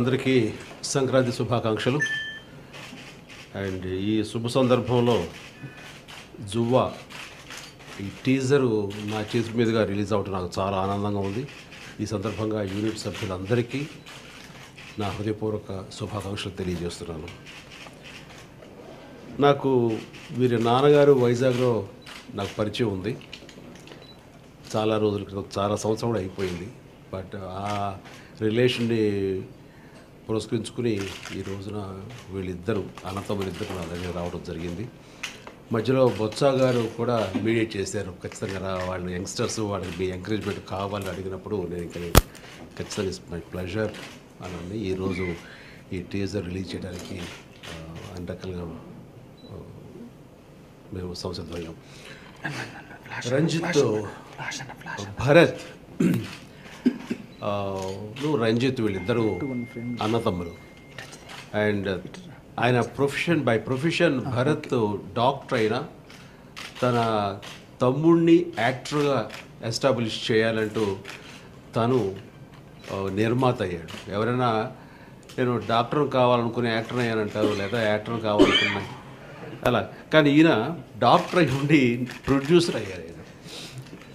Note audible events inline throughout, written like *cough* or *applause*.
అందరికీ సంక్రాంతి శుభాకాంక్షలు. అండ్ ఈ శుభ సందర్భంలో జువ్వా ఈ టీజరు నా చేతి మీదుగా రిలీజ్ అవటం నాకు చాలా ఆనందంగా ఉంది. ఈ సందర్భంగా యూనిట్ సభ్యులందరికీ నా హృదయపూర్వక శుభాకాంక్షలు తెలియజేస్తున్నాను. నాకు వీరి నాన్నగారు వైజాగ్లో నాకు పరిచయం ఉంది. చాలా రోజుల క్రితం చాలా సంవత్సరం కూడా అయిపోయింది. బట్ ఆ రిలేషన్ని పురస్కరించుకుని ఈ రోజున వీళ్ళిద్దరూ అన్నతమ్ములిద్దరు నా దగ్గర రావడం జరిగింది. మధ్యలో బొత్స గారు కూడా మీడియేట్ చేశారు. ఖచ్చితంగా వాళ్ళు యంగ్స్టర్స్ వాళ్ళకి మీ ఎంకరేజ్మెంట్ కావాలని అడిగినప్పుడు నేను ఇక్కడ ఖచ్చితంగా ఇట్స్ మై ప్లెజర్ అని ఈరోజు ఈ టీజర్ రిలీజ్ చేయడానికి అన్ని రకాలుగా మేము సంసిద్ధమయ్యాం. రంజిత్ భరత్ నువ్వు రంజిత్ వీళ్ళిద్దరూ అన్నతమ్ములు. అండ్ ఆయన profession by profession Bharat doctor అయినా తన తమ్ముడిని యాక్టర్గా ఎస్టాబ్లిష్ చేయాలంటూ తను నిర్మాత అయ్యాడు. ఎవరైనా నేను డాక్టర్ కావాలనుకునే యాక్టర్ అయ్యానంటారు లేదా యాక్టర్ కావాలనుకున్నా అలా. కానీ ఈయన డాక్టర్ అయి ఉండి ప్రొడ్యూసర్ అయ్యారు ఆయన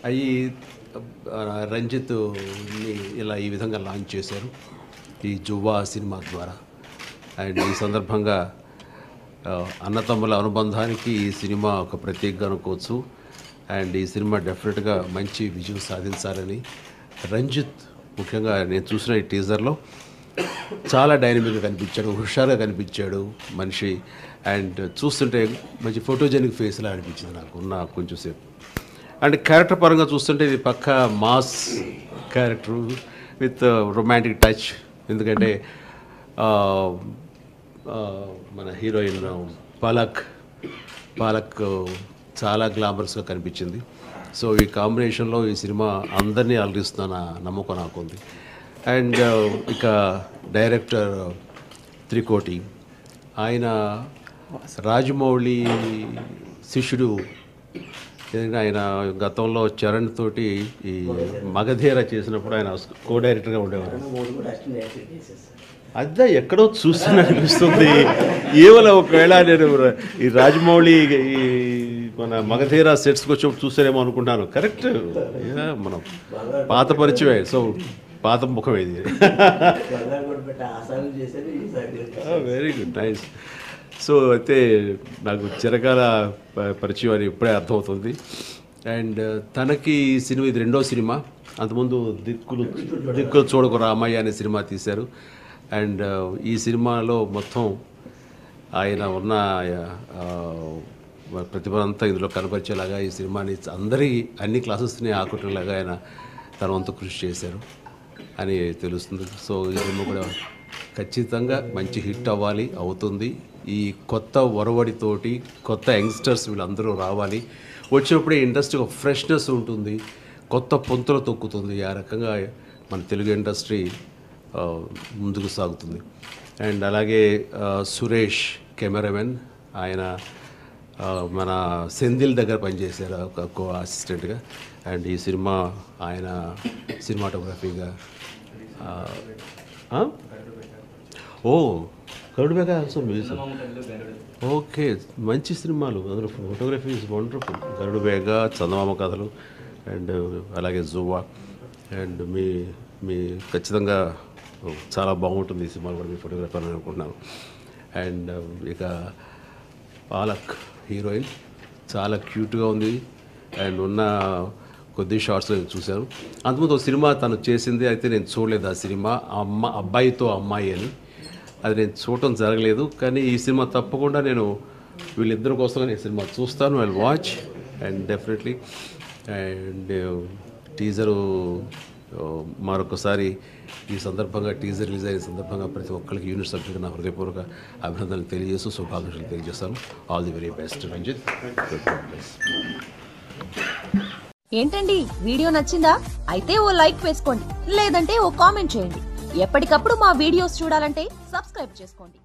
అయ్యి రంజిత్ రంజిత్ని ఇలా ఈ విధంగా లాంచ్ చేశారు ఈ జువ్వా సినిమా ద్వారా. అండ్ ఈ సందర్భంగా అన్నతమ్ముల అనుబంధానికి ఈ సినిమా ఒక ప్రత్యేకగా అనుకోవచ్చు అండ్ ఈ సినిమా డెఫినెట్గా మంచి విజయం సాధించాలని రంజిత్ ముఖ్యంగా నేను చూసిన ఈ టీజర్లో. చాలా డైనమిక్గా కనిపించాడు హుషారుగా కనిపించాడు మనిషి. అండ్ చూస్తుంటే మంచి ఫోటోజెనిక్ ఫేస్లా అనిపించింది నాకు ఉన్న కొంచెం సేపు. అండ్ క్యారెక్టర్ పరంగా చూస్తుంటే ఇది పక్క mass character with romantic touch ఎందుకంటే మన హీరోయిన్ పలక్ పలక్ చాలా గ్లామరస్గా కనిపించింది. సో ఈ కాంబినేషన్లో ఈ సినిమా అందరినీ అలరిస్తున్న నమ్మకం నాకు ఉంది అండ్ ఇక డైరెక్టర్ త్రికోటి. ఆయన రాజమౌళి శిష్యుడు. ఎందుకంటే ఆయన గతంలో చరణ్ తోటి ఈ మగధీర చేసినప్పుడు ఆయన కో డైరెక్టర్గా ఉండేవారు. అదే ఎక్కడో చూస్తున్నా అనిపిస్తుంది. ఏవల ఒకవేళ నేను ఈ రాజమౌళి ఈ మన మగధీర సెట్స్కి వచ్చి చూసారేమో అనుకుంటాను. కరెక్ట్. *laughs* మనం పాత పరిచయమే. సో పాత ముఖం ఇది. వెరీ గుడ్ నైస్ సో అయితే నాకు చిరకాల పరిచయం అని ఇప్పుడే అర్థమవుతుంది. అండ్ తనకి ఈ సినిమా ఇది రెండో సినిమా. అంతకుముందు దిక్కులు దిక్కులు చూడకు రామయ్య అనే సినిమా తీశారు. అండ్ ఈ సినిమాలో మొత్తం ఆయన ఉన్న ఆ, ప్రతిభ అంతా ఇందులో కనపరిచేలాగా ఈ సినిమాని అందరి అన్ని క్లాసెస్ని ఆకట్టులాగా ఆయన తన వంతు కృషి చేశారు. అని తెలుస్తుంది. సో ఈ సినిమా కూడా ఖచ్చితంగా మంచి హిట్ అవ్వాలి అవుతుంది. ఈ కొత్త ఒరవడితోటి కొత్త యంగ్స్టర్స్ వీళ్ళందరూ రావాలి. వచ్చినప్పుడే ఇండస్ట్రీ ఒక ఫ్రెష్నెస్ ఉంటుంది. కొత్త పొంతులు తొక్కుతుంది. ఆ రకంగా మన తెలుగు ఇండస్ట్రీ ముందుకు సాగుతుంది. అండ్ అలాగే సురేష్ కెమెరామెన్. ఆయన మన సెంధిల్ దగ్గర పనిచేశారు ఒక కో అసిస్టెంట్గా. అండ్ ఈ సినిమా ఆయన సినిమాటోగ్రఫీగా ఓ కరుడు ఓ కరుడుబేగా సో మ్యూజిక్ ఓకే మంచి సినిమాలు. అందులో photography is wonderful Garuda బేగ Chandamama Kathalu and అలాగే జువా అండ్ మీ మీ ఖచ్చితంగా చాలా బాగుంటుంది ఈ సినిమాలు కూడా మీ ఫోటోగ్రఫీ అని అనుకుంటున్నాను. అండ్ ఇక పాలక్ హీరోయిన్. చాలా క్యూట్గా ఉంది. అండ్ ఉన్న కొద్ది షార్ట్స్ చూశాను. అంతకుముందు ఒక సినిమా తను చేసింది అయితే నేను చూడలేదు ఆ సినిమా. అమ్మ అబ్బాయితో అమ్మాయి అని. అది నేను చూడటం జరగలేదు. కానీ ఈ సినిమా తప్పకుండా నేను వీళ్ళిద్దరి కోసం నేను సినిమా చూస్తాను. I watch and definitely. And uh, teaser మరొకసారి ఈ సందర్భంగా టీజర్ రిలీజ్ అయిన సందర్భంగా ప్రతి ఒక్కరికి యూనిట్ సభ్యులకు నా హృదయపూర్వక అభినందనలు తెలియజేస్తూ శుభాకాంక్షలు తెలియజేస్తాను. All the very best Ranjith ఏంటండి వీడియో నచ్చిందా? అయితే ఓ లైక్ వేసుకోండి లేదంటే ఓ కామెంట్ చేయండి. ఎప్పటికప్పుడు మా వీడియోస్ చూడాలంటే సబ్స్క్రైబ్ చేసుకోండి.